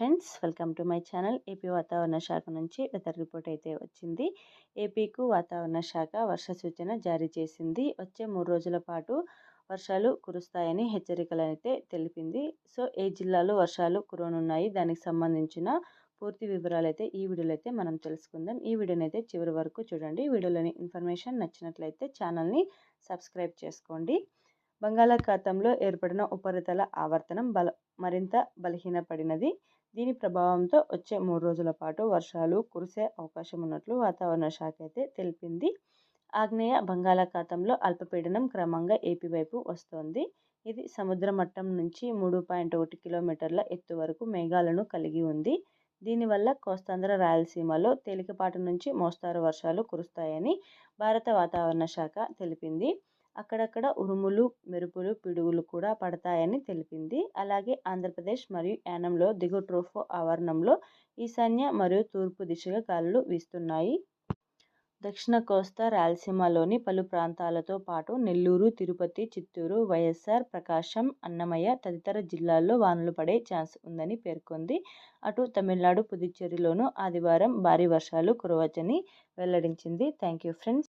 Friends welcome to my channel. AP వాతావరణ శాఖ నుంచి వెదర్ రిపోర్ట్ అయితే వచ్చింది. ఏపీకు వాతావరణ శాఖ వర్ష సూచన జారీ చేసింది. వచ్చే మూడు రోజుల పాటు వర్షాలు కురుస్తాయని హెచ్చరికలు అయితే తెలిపింది. సో ఏ జిల్లాలో వర్షాలు కురవనున్నాయి దానికి సంబంధించిన పూర్తి వివరాలు అయితే ఈ వీడియోలో అయితే మనం తెలుసుకుందాం. ఈ వీడియోని అయితే చివరి వరకు చూడండి. వీడియోలోని ఇన్ఫర్మేషన్ నచ్చినట్లయితే ఛానల్ని సబ్స్క్రైబ్ చేసుకోండి. బంగాళాఖాతంలో ఏర్పడిన ఉపరితల ఆవర్తనం బల మరింత బలహీనపడినది. దీని ప్రభావంతో వచ్చే మూడు రోజుల పాటు వర్షాలు కురిసే అవకాశం ఉన్నట్లు వాతావరణ శాఖ అయితే తెలిపింది. ఆగ్నేయ బంగాళాఖాతంలో అల్పపీడనం క్రమంగా ఏపీ వైపు వస్తోంది. ఇది సముద్ర మట్టం నుంచి మూడు పాయింట్ ఒకటి కిలోమీటర్ల ఎత్తు వరకు మేఘాలను కలిగి ఉంది. దీనివల్ల కోస్తాంధ్ర రాయలసీమలో తేలికపాటి నుంచి మోస్తారు వర్షాలు కురుస్తాయని భారత వాతావరణ శాఖ తెలిపింది. అక్కడక్కడ ఉరుములు మెరుపులు పిడుగులు కూడా పడతాయని తెలిపింది. అలాగే ఆంధ్రప్రదేశ్ మరియు యానంలో దిగువ ట్రోఫో ఆవరణంలో ఈశాన్య మరియు తూర్పు దిశగా గాలులు వీస్తున్నాయి. దక్షిణ కోస్తా రాయలసీమలోని పలు ప్రాంతాలతో పాటు నెల్లూరు తిరుపతి చిత్తూరు వైఎస్ఆర్ ప్రకాశం అన్నమయ్య తదితర జిల్లాల్లో వానలు పడే ఛాన్స్ ఉందని పేర్కొంది. అటు తమిళనాడు పుదుచ్చేరిలోనూ ఆదివారం భారీ వర్షాలు కురవచ్చని వెల్లడించింది. Thank you friends.